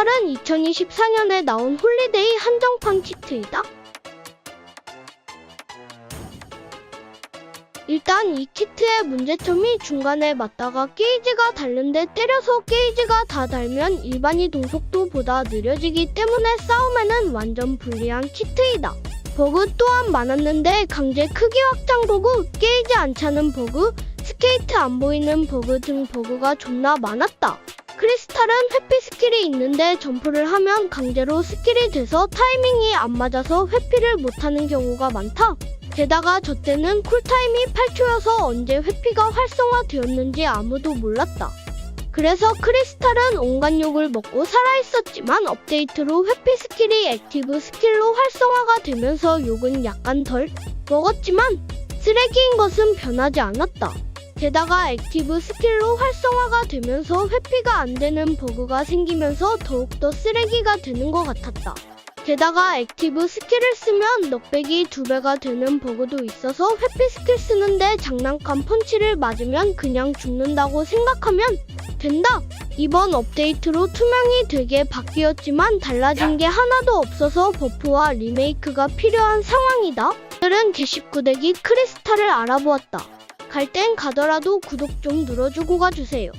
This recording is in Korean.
크리스탈은 2024년에 나온 홀리데이 한정판 키트이다. 일단 이 키트의 문제점이 중간에 맞다가 게이지가 닳는데 때려서 게이지가 다 닳으면 일반 이 동 속도보다 느려지기 때문에 싸움에는 완전 불리한 키트이다. 버그 또한 많았는데 강제 크기 확장 버그, 게이지 안 차는 버그, 스케이트 안 보이는 버그 등 버그가 존나 많았다. 크리스탈은 회피 스킬이 있는데 점프를 하면 강제로 스킬이 돼서 타이밍이 안 맞아서 회피를 못하는 경우가 많다. 게다가 저 때는 쿨타임이 8초여서 언제 회피가 활성화되었는지 아무도 몰랐다. 그래서 크리스탈은 온갖 욕을 먹고 살아있었지만 업데이트로 회피 스킬이 액티브 스킬로 활성화가 되면서 욕은 약간 덜 먹었지만 쓰레기인 것은 변하지 않았다. 게다가 액티브 스킬로 활성화가 되면서 회피가 안 되는 버그가 생기면서 더욱더 쓰레기가 되는 것 같았다. 게다가 액티브 스킬을 쓰면 넉백이 두 배가 되는 버그도 있어서 회피 스킬 쓰는데 장난감 펀치를 맞으면 그냥 죽는다고 생각하면 된다. 이번 업데이트로 투명이 되게 바뀌었지만 달라진 게 하나도 없어서 버프와 리메이크가 필요한 상황이다. 오늘은 개19대기 크리스탈을 알아보았다. 갈 땐 가더라도 구독 좀 눌러주고 가주세요.